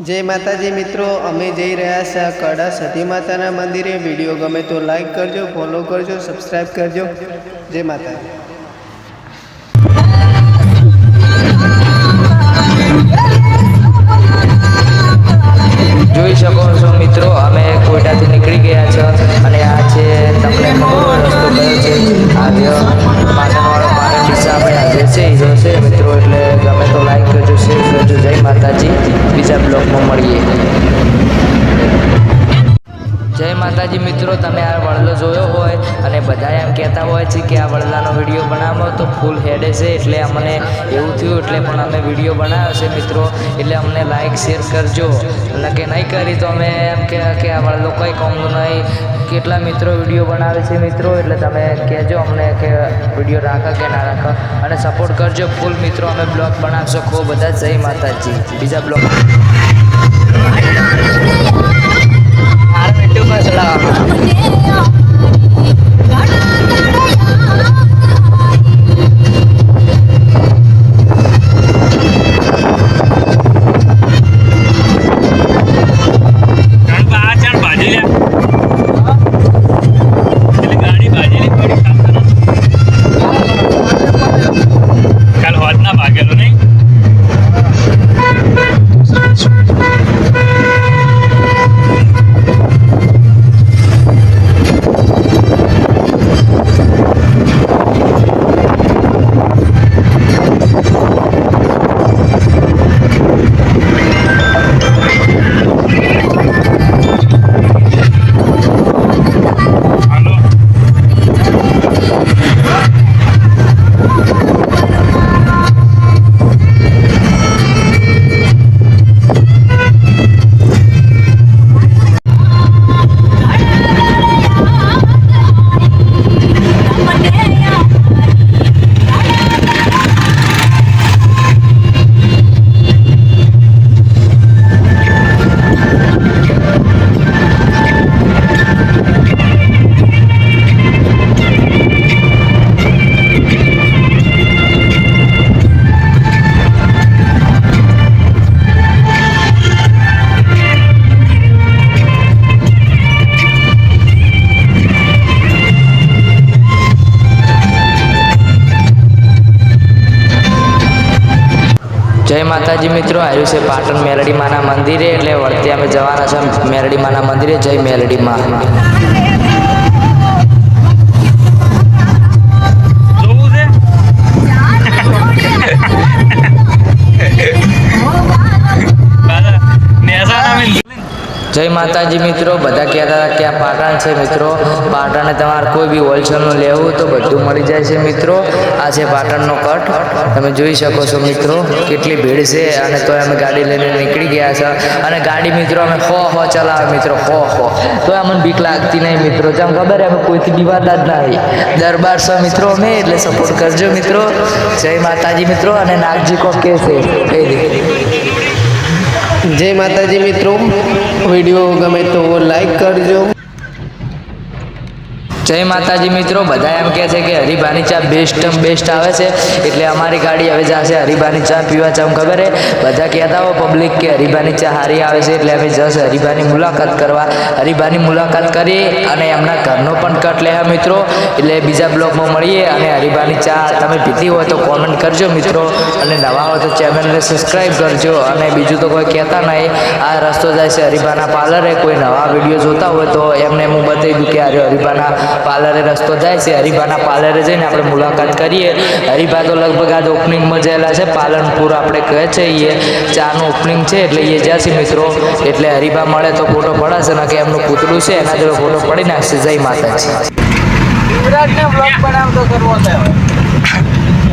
જય માતાજી મિત્રો, અમે જઈ રહ્યા છે કડા સતી માતાના મંદિરે. વીડિયો ગમે તો લાઈક કરજો ફોલો કરજો સબસ્ક્રાઈબ કરજો. જય માતાજી. જોઈ શકો છો મિત્રો, અમે કોયડાથી નીકળી ગયા છે અને આ છે તમને ખબર રસ્તો છે. આજે પાટણવાળો પાટણ દિશા આપણે આજે છે, એ જશે મિત્રો, એટલે ગમે તો લાઈક કરજો શેર કરજો. જય માતાજી. બીજા બ્લોગમાં મળીએ. જય માતાજી મિત્રો, તમે આ વડલો જોયો હોય અને બધા એમ કહેતા હોય છે કે આ વડલાનો વીડિયો બનાવો, તો ફૂલ હેડે છે. એટલે અમને એવું થયું, એટલે પણ અમે વીડિયો બનાવ્યો છે મિત્રો. એટલે અમને લાઈક શેર કરજો. અને કે નહીં કરી, તો અમે એમ કે કે આ વડલો કંઈ કામનું નહીં. કેટલા મિત્રો વીડિયો બનાવે છે મિત્રો? એટલે તમે કહેજો અમને કે વીડિયો રાખો કે ના રાખો. અને સપોર્ટ કરજો ફૂલ મિત્રો. અમે બ્લોગ બનાવશો ખૂબ બધા. જય માતાજી. બીજા બ્લોગ કારણ જય માતાજી મિત્રો આવ્યું છે પાટણ મેલડીમાના મંદિરે. એટલે વળતે અમે જવાના છે મેલડીમાના મંદિરે. જય મેલડી જય માતાજી મિત્રો, બધા કહેતા હતા કે આ પાટણ છે મિત્રો. પાટણે તમારે કોઈ બી હોલસેલનું લેવું તો બધું મળી જાય છે મિત્રો. આ છે પાટણનો કટ. તમે જોઈ શકો છો મિત્રો, કેટલી ભીડ છે અને તો અમે ગાડી લઈને નીકળી ગયા છે. અને ગાડી મિત્રો અમે હો હો ચલાવે મિત્રો, હો હો. તો અમને બીક લાગતી નહીં મિત્રો, જેમ ખબર અમે કોઈથી બીવાતા જ નહીં. દરબાર છો મિત્રો અમે, એટલે સપોર્ટ કરજો મિત્રો. જય માતાજી મિત્રો, અને નાગજી કો કે છે દે. જય માતાજી મિત્રો. વીડિયો ગમે તો લાઈક કરજો. જય માતાજી મિત્રો, બધા એમ કહે છે કે હરિભાની ચા બેસ્ટ બેસ્ટ આવે છે. એટલે અમારી ગાડી હવે જશે હરિભાની ચા પીવા ચા ખબર હે? બધા કહેતા હો પબ્લિક કે હરિભાની ચા સારી આવે છે, એટલે અમે જશે હરિભાની મુલાકાત કરવા. હરિભાની મુલાકાત કરી અને એમના ઘરનો પણ કટ લે મિત્રો. એટલે બીજા બ્લોગમાં મળીએ અને હરિભાની ચા તમે પીધી હોય તો કોમેન્ટ કરજો મિત્રો. અને નવા હોય તો ચેનલને સબસ્ક્રાઈબ કરજો. અને બીજું તો કોઈ કહેતા નહીં. આ રસ્તો જાય છે હરિભાના પાર્લરે કોઈ નવા વીડિયો જોતા હોય તો એમને હું બતાવી દઉં કે હરિભાના હરિભાના પાર્લરે રસ્તો જાય છે. હરિભાના પાર્લરે જઈને આપણે મુલાકાત કરીએ. હરિભા તો લગભગ આજ ઓપનિંગમાં જયેલા છે. પાલનપુર આપણે કહે છે એ ચાનું ઓપનિંગ છે એટલે એ જ્યાં મિત્રો. એટલે હરિભા મળે તો ફોટો પડાશે, ને કે એમનું પૂતળું છે. એના જોડે ફોટો પડી નાખશે. જય માતાજી.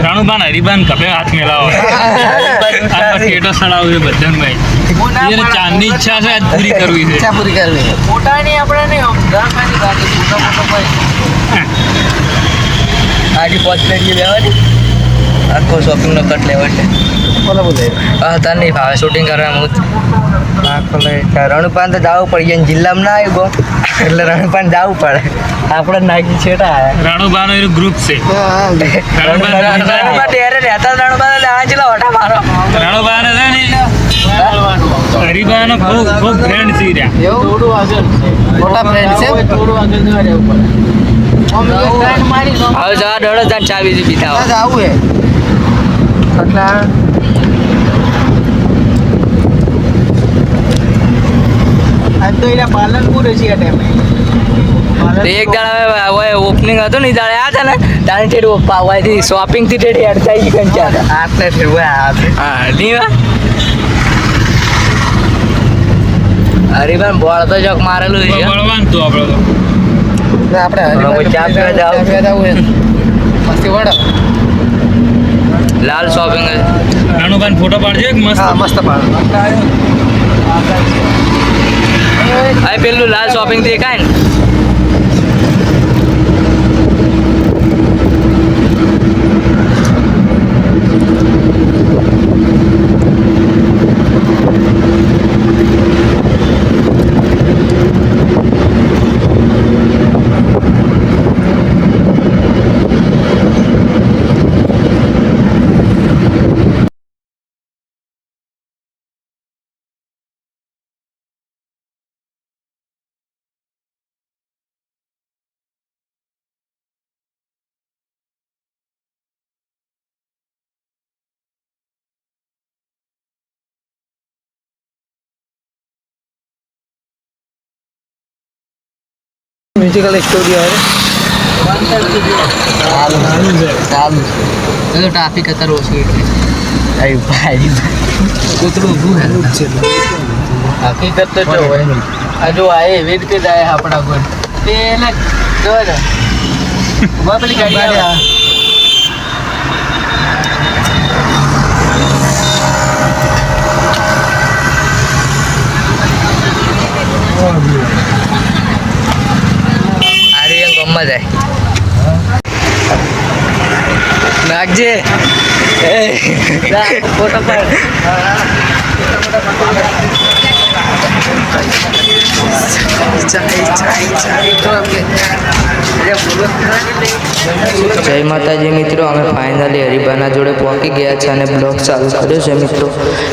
રાણુબાન હરિબાન કપે હાથ મેલાવો આ કેટો સડાવ બધાને ભાઈ. એને ચાંદની ઈચ્છા છે આજ પૂરી કરવી છે. પૂરી કરવી મોટાની આપણે નહીં આડી પોચ પ્લેટ લેવાની આખો શોપિંગનો કટ લેવા છે. બોલો બોલે? હા તાર નહીં ભાવે શૂટિંગ કરવા હું આખો રણપાન તો. જવું પડી જિલ્લામાં ના આવ્યો એટલે રણપાન જવું પડે. આપણે નાગી છેટા. રણુબા નું એનું ગ્રુપ છે. રણુબા ત્યારે રહેતા રણુબા એટલે આ વટા મારો. રાણુબાને છે ને ખૂબ ખૂબ ફ્રેન્ડ છે રહ્યા મોટા ફ્રેન્ડ છે હવે જવા દોડો ચાવી પીતા આવો. ના આવું હે. આટલા આજ તો એના પાલનપુર છે આ ટાઈમે. એક દાડા હવે ઓપનિંગ હતું ને દાડે આ છે ને તારે ઠેઠ પાવાથી શોપિંગથી ઠેઠ હેડતા ગઈ કંચા આટલે ફેરવા હા હરીભાઈ બોળ તો જોક મારેલું છે. મળવાનું તું આપણે તો. ના, આપણે હરિભાઈ ચા પીવા જાવ. ચા પીવા જાવ મસ્તી વડો લાલ શોપિંગ નાનું કાન ફોટો પાડજો એક મસ્ત. મસ્ત પાડો. આ પેલું લાલ શોપિંગ દેખાય ને. મ્યુઝિકલ સ્ટુડિયો હવે ટ્રાફિક અત્યારે ઓછું એટલે ભાઈ કૂતરું ઊભું છે હકીકત તો જો હોય આ જો આ એવી રીતે જાય આપણા ઘર તે એને જો ને ઊભા પેલી ગાડી આવે. એમ નાખજે જય માતાજી મિત્રો, અમે ફાઇનલી હરિભાના જોડે પહોંચી ગયા છે અને બ્લોગ ચાલુ કર્યો છે મિત્રો.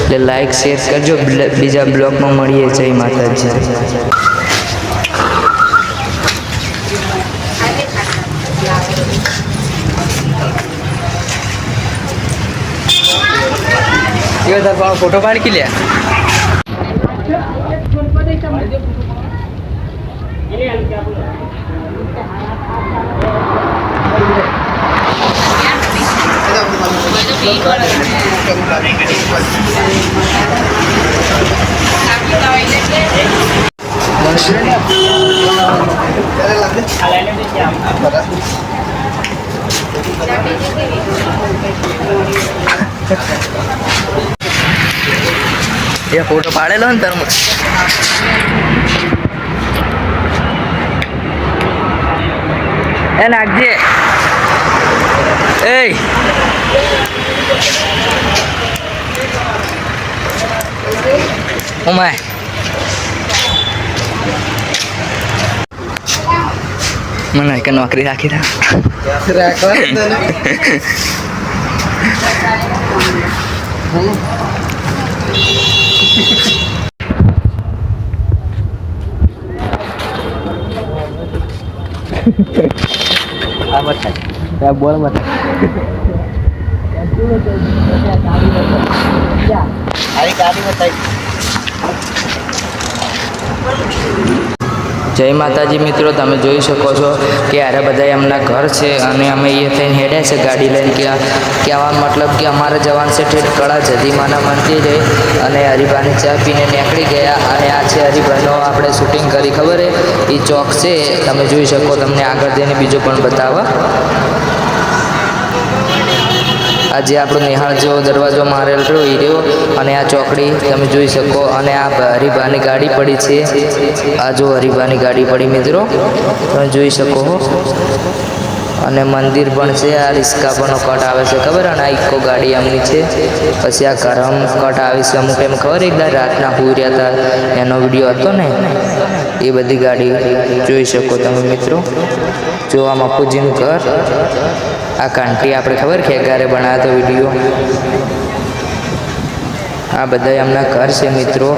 એટલે લાઈક શેર કરજો. બીજા બ્લોગમાં મળીએ. જય માતાજી. ફોટો પાડ કે લ્યા એ ફોટો પાડેલો ને તમે એ નાખજે એ. ઉમાય. મને કે નોકરી રાખી દા. આ બતાય બોલ બતાય આરી ગાડી બતાવી જય માતાજી મિત્રો, તમે જોઈ શકો છો કે આરે બધા એમના ઘર છે અને અમે એ થઈને હેડ્યા છે ગાડી લઈને કે કહેવા મતલબ કે અમારે જવાનું છે ઠેઠ કળા જદીમાના મંદિરે અને હરિભાની ચા પીને નીકળી ગયા અને આ છે હરિભાઈનો આપણે શૂટિંગ કરી ખબર એ ચોક છે, તમે જોઈ શકો, તમને આગળ જઈને બીજું પણ બતાવવા. આ જે આપણો નિહાળ જેવો દરવાજો મારેલ રહ્યો એ રહ્યો. અને આ ચોકડી તમે જોઈ શકો. અને આ હરિભાની ગાડી પડી છે. આ જો હરિભાની ગાડી પડી મિત્રો. તમે જોઈ શકો અને મંદિર પણ છે. આ રિસ્કા પણ કટ આવે છે. ખબર? અને આ ઇકો ગાડી એમની છે. પછી આ કરમ કટ આવી છે. અમુક એમ ખબર? એકદમ રાતના હુઈ રહ્યા હતા. એનો વીડિયો હતો ને. એ બધી ગાડી જોઈ શકો તમે મિત્રો. જો આ મફુજીનું ઘર. આ કાંટી આપણે ખબર છે ક્યારે બનાવતો વીડિયો આ બધા એમના છે મિત્રો.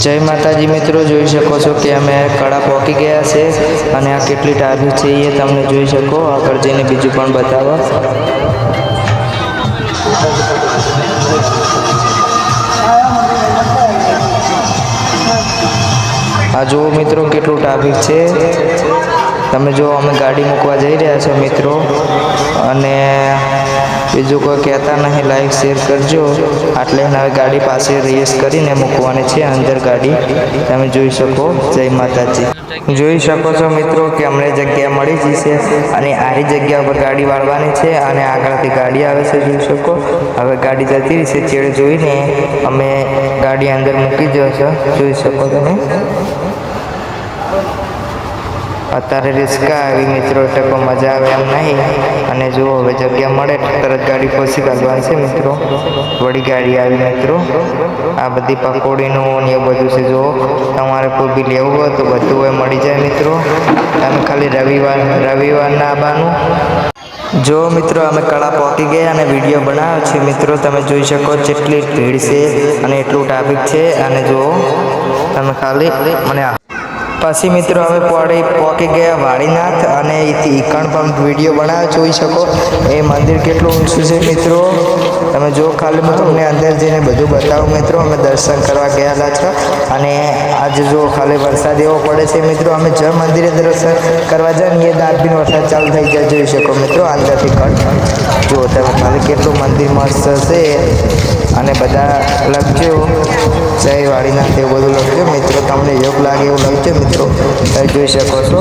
જય માતાજી મિત્રો, જોઈ શકો છો કે અમે કડા પહોંચી ગયા છે અને આ કેટલી ટ્રાફિક છે એ તમને જોઈ શકો. આગળ જઈને બીજું પણ બતાવો. આ જુઓ મિત્રો, કેટલું ટ્રાફિક છે. તમે જો અમે ગાડી મૂકવા જઈ રહ્યા છો મિત્રો. અને બીજું કોઈ કહેતા નહીં લાઈક શેર કરજો. આટલે હવે ગાડી પાસે રેસ કરીને મૂકવાની છે, અંદર ગાડી. તમે જોઈ શકો. જય માતાજી. જોઈ શકો છો મિત્રો કે અમને જગ્યા મળી જ છે અને આરી જગ્યા ઉપર ગાડી વાળવાની છે અને આગળથી ગાડી આવે છે, જોઈ શકો. હવે ગાડી જતી રહી છે, ચેડે જોઈને અમે ગાડી અંદર મૂકી જશો જોઈ શકો તમે. અત્યારે રિસ્કા આવી મિત્રો કોઈ મજા આવે એમ નહીં. અને જો હવે જગ્યા મળે તરત ગાડી પહોંચી કાઢવાની છે મિત્રો. વળી ગાડી આવી મિત્રો. આ બધી પકોડીનું ને એવું બધું છે જો તમારે કોઈ બી લેવું હોય તો બધું હોય મળી જાય મિત્રો. તમે ખાલી રવિવાર, રવિવારના આવવાનું જો મિત્રો, અમે કળા પહોંચી ગયા અને વીડિયો બનાવ્યો છે મિત્રો. તમે જોઈ શકો જેટલી ભીડ છે અને એટલું ટ્રાફિક છે. અને જો તમે ખાલી મને પછી મિત્રો અમે પોડી પહોંચી ગયા વાળીનાથ અને ઈકણ પણ વીડિયો બનાવ્યો જોઈ શકો. એ મંદિર કેટલું ઊંચું છે મિત્રો? તમે જો ખાલી હું તમને અંદર જઈને બધું બતાવું મિત્રો. અમે દર્શન કરવા ગયેલા છે. અને આજે જો ખાલી વરસાદ એવો પડે છે મિત્રો, અમે જ મંદિરે દર્શન કરવા જાય ને એ દાંત બી વરસાદ ચાલુ થઈ જાય જોઈ શકો મિત્રો. અંદરથી કટ જો તમે ખાલી કેટલું મંદિર મસ્ત હશે અને બધા લખજો. જય વાળીનાથ એવું બધું લખજો. મિત્રો, તમને યોગ લાગે એવું લખજો. મિત્રો જોઈ શકો છો.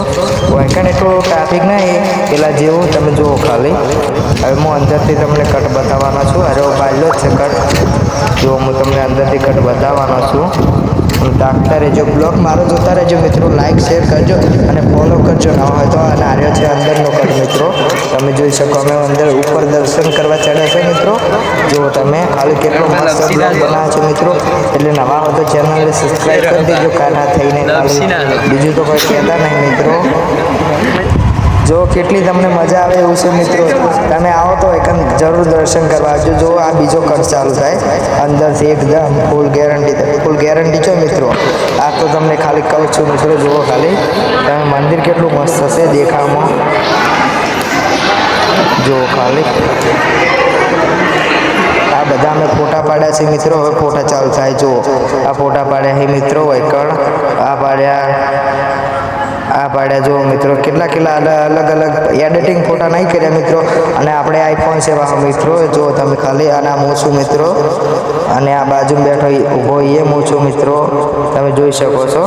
વાંકાને એટલું ટ્રાફિક નહીં, પેલા જેવું તમે જુઓ ખાલી. હવે હું અંદરથી તમને કટ બતાવવાનો છું. અરે બાજલો છે કટ જો હું તમને અંદરથી કટ બતાવવાનો છું હું તાકતા રહેજો. બ્લોગ મારો જોતા રહેજો મિત્રો લાઈક શેર કરજો અને ફોલો કરજો. ન હોય તો અને આર્યો છે અંદરનો કટ મિત્રો. તમે જોઈ શકો અમે અંદર ઉપર દર્શન કરવા ચડ્યા છે મિત્રો. જો તમે ખાલી કેટલો મસ્ત બ્લોગ બનાવો છે. મિત્રો. એટલે નવા હો તો ચેનલને સબસ્ક્રાઈબ કરી દેજો કાના થઈને બીજું તો કોઈ કહેતા નહીં મિત્રો. જો કેટલી તમને મજા આવે એવું છે મિત્રો, તમે આવો તો એક જરૂર દર્શન કરવા આવજો. જો આ બીજો કટ ચાલુ થાય, અંદરથી એકદમ ફૂલ ગેરંટી ફૂલ ગેરંટી છે મિત્રો? આ તો તમને ખાલી કહું છું મિત્રો, જુઓ ખાલી. તમે મંદિર કેટલું મસ્ત હશે દેખાવમાં. જુઓ ખાલી. આ બધા અમે ફોટા પાડ્યા છે મિત્રો. હવે ફોટા ચાલુ થાય, જુઓ. આ ફોટા પાડ્યા છે મિત્રો વૈકણ આ પાડ્યા આ પાડ્યા જો મિત્રો, કેટલા કેટલા અલગ અલગ એડિટિંગ ફોટા નહીં કર્યા મિત્રો. અને આપણે આઈફોન સેવા મિત્રો, જો તમે ખાલી અને હું છું મિત્રો. અને આ બાજુ બેઠો ઊભો એ હું મિત્રો. તમે જોઈ શકો છો.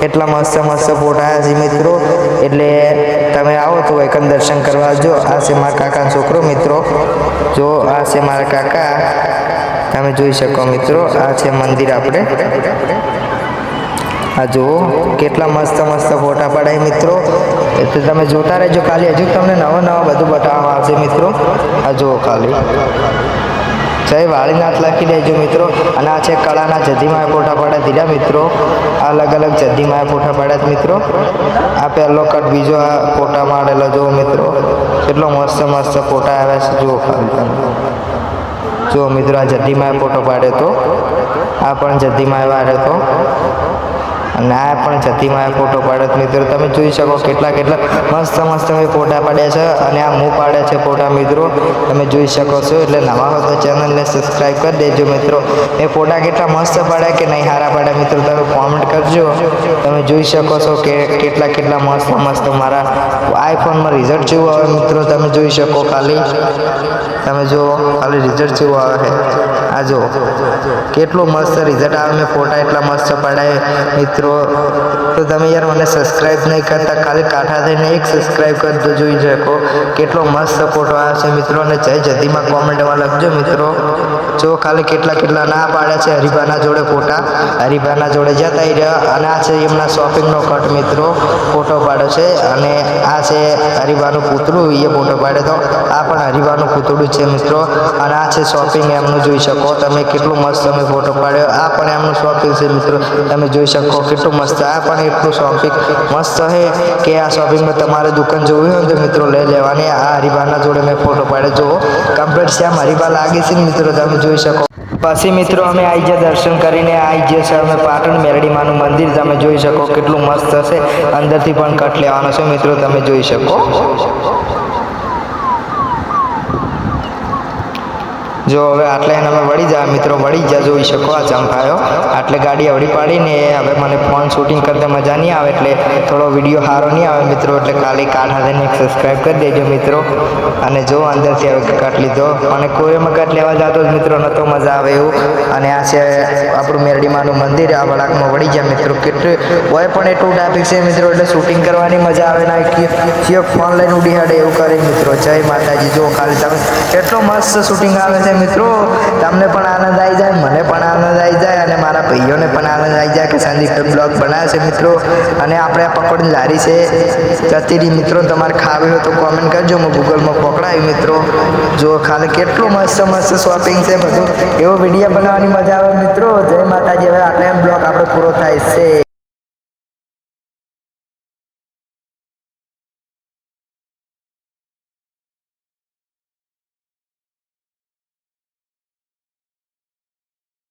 કેટલા મસ્ત મસ્ત ફોટા છે મિત્રો. એટલે તમે આવો તો એકંદર દર્શન કરવા જો આ છે મારા કાકાનો છોકરો મિત્રો. જો આ છે મારા કાકા, તમે જોઈ શકો મિત્રો. આ છે મંદિર આપણે. આ જુઓ, કેટલા મસ્ત મસ્ત ફોટા પડાય મિત્રો. એટલે તમે જોતા રહેજો ખાલી. હજુ તમને નવા નવા બધું બતાવવામાં આવશે મિત્રો. આ જુઓ ખાલી. જય વાળીનાથ લખી દેજો મિત્રો. અને આ છે કળાના જધીમાં ફોટા પાડ્યા દીધા મિત્રો. આ અલગ અલગ જધીમાં ફોટા પાડ્યા મિત્રો. આ પહેલો કટ બીજો આ ફોટા મારેલો જુઓ મિત્રો. કેટલો મસ્ત મસ્ત ફોટા આવ્યા છે જુઓ ખાલી તમે. જુઓ મિત્રો, આ જદ્દીમાં ફોટો પાડ્યો તો. આ પણ જદ્દીમાં વાળ્યો તો. અને આ પણ જદ્દીમાં ફોટો પાડે મિત્રો. તમે જોઈ શકો કેટલા કેટલા મસ્ત મસ્ત મેં ફોટા પાડ્યા છે અને આ હું પાડે છે ફોટા મિત્રો. તમે જોઈ શકો છો એટલે નવા હો તો ચેનલને સબસ્ક્રાઈબ કરી દેજો મિત્રો. એ ફોટા કેટલા મસ્ત પાડ્યા કે નહીં સારા પાડ્યા મિત્રો તમે કોમેન્ટ કરજો. તમે જોઈ શકો છો કે કેટલા કેટલા મસ્ત મસ્ત મારા આઈફોનમાં રિઝલ્ટ જેવું આવે મિત્રો. તમે જોઈ શકો ખાલી. તમે જો ખાલી રિઝલ્ટ જેવું આવે આ જો કેટલું મસ્ત રિઝલ્ટ આવે મેં ફોટા એટલા મસ્ત પડાય મિત્રો. તો તમે યાર મને સબસ્ક્રાઈબ નહીં કરતા, ખાલી કાંઠા થઈને એક સબસ્ક્રાઈબ કરજો જોઈ શકો. કેટલો મસ્ત ફોટો આવે છે મિત્રો, અને જય જતીમાં કોમેન્ટમાં લખજો મિત્રો. જો ખાલી કેટલા કેટલા ના પાડ્યા છે હરિભાના જોડે ફોટા હરિભાના જોડે જતા રહ્યા. અને આ છે એમના શોપિંગનો કટ મિત્રો, ફોટો પાડ્યો છે. અને આ છે હરિભાનું પૂતળું એ ફોટો પાડ્યો તો. આ પણ હરિભાનું પૂતળું છે મિત્રો. અને આ છે શોપિંગ એમનું જોઈ શકો. તમે કેટલું મસ્ત તમે ફોટો પાડ્યો. આ પણ એમનું શોપિંગ છે મિત્રો. તમે જોઈ શકો કેટલું મસ્ત. આ પણ એટલું શોપિંગ મસ્ત છે કે આ શોપિંગમાં તમારે દુકાન જોવી હોય તો મિત્રો લઈ લેવાની. આ હરિભાના જોડે મેં ફોટો પાડ્યો. જુઓ કમ્પ્લીટ શ્યામ હરિભા લાગે છે મિત્રો તમે જોઈ શકો. પછી મિત્રો અમે ગયા દર્શન કરીને આવી જે છે અમે પાટણ મેરડીમાનું મંદિર તમે જોઈ શકો કેટલું મસ્ત હશે. અંદરથી પણ કટ લેવાનો છે મિત્રો, તમે જોઈ શકો. જો હવે આટલે એને અમે વળી જાય, મિત્રો વળી જા જોઈ શકો આ ચંપાયો. આટલે ગાડી અવડી પાડીને હવે મને ફોન શૂટિંગ કરતા મજા નહીં આવે, એટલે થોડો વીડિયો સારો નહીં આવે, મિત્રો, એટલે કાલી કાર્ડ હાથે એક સબસ્ક્રાઈબ કરી દેજો, મિત્રો. અને જો અંદરથી હવે કટ લીધો, અને કોરેમાં કટ લેવા જતો જ મિત્રો નહોતો, મજા આવે એવું. અને આ છે આપણું મેરડીમાનું મંદિર, આ વળાકમાં વળી જાય મિત્રો. કેટલું હોય પણ એટલું ટ્રાફિક છે, મિત્રો, એટલે શૂટિંગ કરવાની મજા આવે ના, કે ફોન લઈને ઉડી હાડે એવું કરે, મિત્રો. જય માતાજી. જો ખાલી તમે, કેટલો મસ્ત શૂટિંગ આવે છે મિત્રો, તમને પણ આનંદ આવી જાય, મને પણ આનંદ આવી જાય અને મારા ભાઈઓને પણ આનંદ આવી જાય કે સંદીપ બ્લોગ બનાવે છે મિત્રો. અને આપણે આ પકોડી લારી છે. જતી મિત્રો, તમારે ખાવી હોય તો કોમેન્ટ કરજો. હું ગૂગલમાં પકડાવી મિત્રો. જો ખાલી કેટલું મસ્ત મસ્ત શોપિંગ છે બધું. એવો વીડિયો બનાવવાની મજા આવે મિત્રો. જય માતાજી. હવે આટલે બ્લોગ આપણો પૂરો થાય છે.